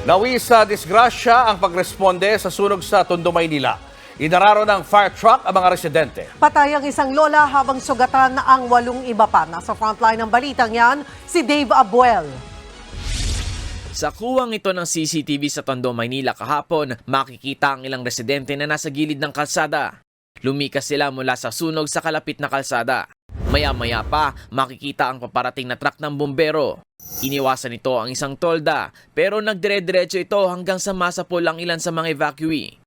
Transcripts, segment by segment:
Nawi sa disgrasya ang pagresponde sa sunog sa Tondo, Maynila. Inararo ng fire truck ang mga residente. Patay ang isang lola habang sugatan na ang walong iba pa. Nasa frontline ng balitang yan, si Dave Abuel. Sa kuwang ito ng CCTV sa Tondo, Maynila kahapon, makikita ang ilang residente na nasa gilid ng kalsada. Lumikas sila mula sa sunog sa kalapit na kalsada. Maya-maya pa, makikita ang paparating na truck ng bumbero. Iniwasan nito ang isang tolda, pero nagdire-diretso ito hanggang sa masapol ang ilan sa mga evacuee.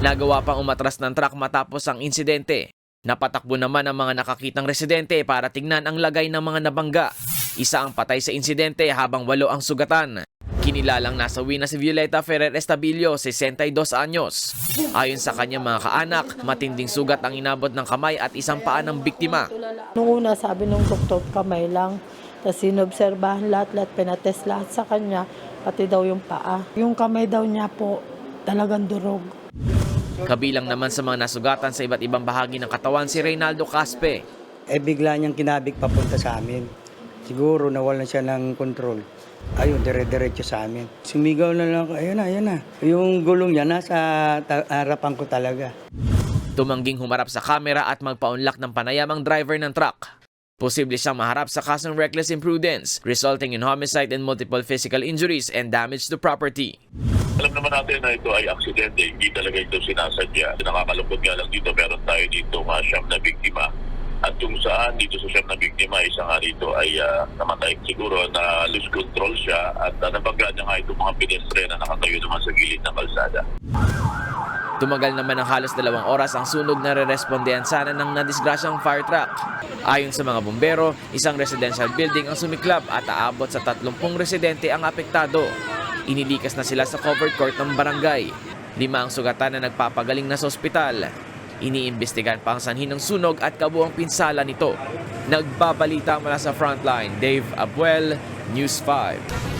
Nagawa pang umatras ng truck matapos ang insidente. Napatakbo naman ang mga nakakitang residente para tingnan ang lagay ng mga nabangga. Isa ang patay sa insidente habang walo ang sugatan. Kinilalang nasawi na si Violeta Ferrer Estabilio, 62 anyos. Ayon sa kanyang mga kaanak, matinding sugat ang inabot ng kamay at isang paa ng biktima. Nung una, sabi nung doktor, kamay lang. Tapos sinobserbahan lahat-lahat, pinatest lahat sa kanya, pati daw yung paa. Yung kamay daw niya po, talagang durog. Kabilang naman sa mga nasugatan sa iba't ibang bahagi ng katawan si Reynaldo Caspe. eh bigla niyang kinabig papunta sa amin. Siguro nawalan siya ng control. Ayun, dire-diretso sa amin. Sumigaw na lang ako, ayun na, ayun na. Yung gulong niya nasa harapan ko talaga. Tumangging humarap sa kamera at magpaunlak ng panayam ang driver ng truck. Posible siyang maharap sa kasong reckless imprudence, resulting in homicide and multiple physical injuries and damage to property. Alam naman natin na ito ay aksidente, hindi talaga ito sinasadya. Nakakalungkot nga lang dito, meron tayo dito mga siyam na biktima. At kung saan dito sa siyam na biktima, isa nga rito ay ah, namatay siguro na lose control siya at uh, nabangga niya nga itong mga pedestre na nakatayo naman sa gilid ng kalsada. Tumagal naman ng halos dalawang oras ang sunog na re-respondehan sana ng nadisgrasyang fire truck. Ayon sa mga bumbero, isang residential building ang sumiklab at aabot sa 30 residente ang apektado. Inilikas na sila sa covered court ng barangay. Lima ang sugatan na nagpapagaling na sa ospital. Iniimbestigan pa ang sanhi ng sunog at kabuang pinsala nito. Nagbabalita mula sa frontline, Dave Abuel, News 5.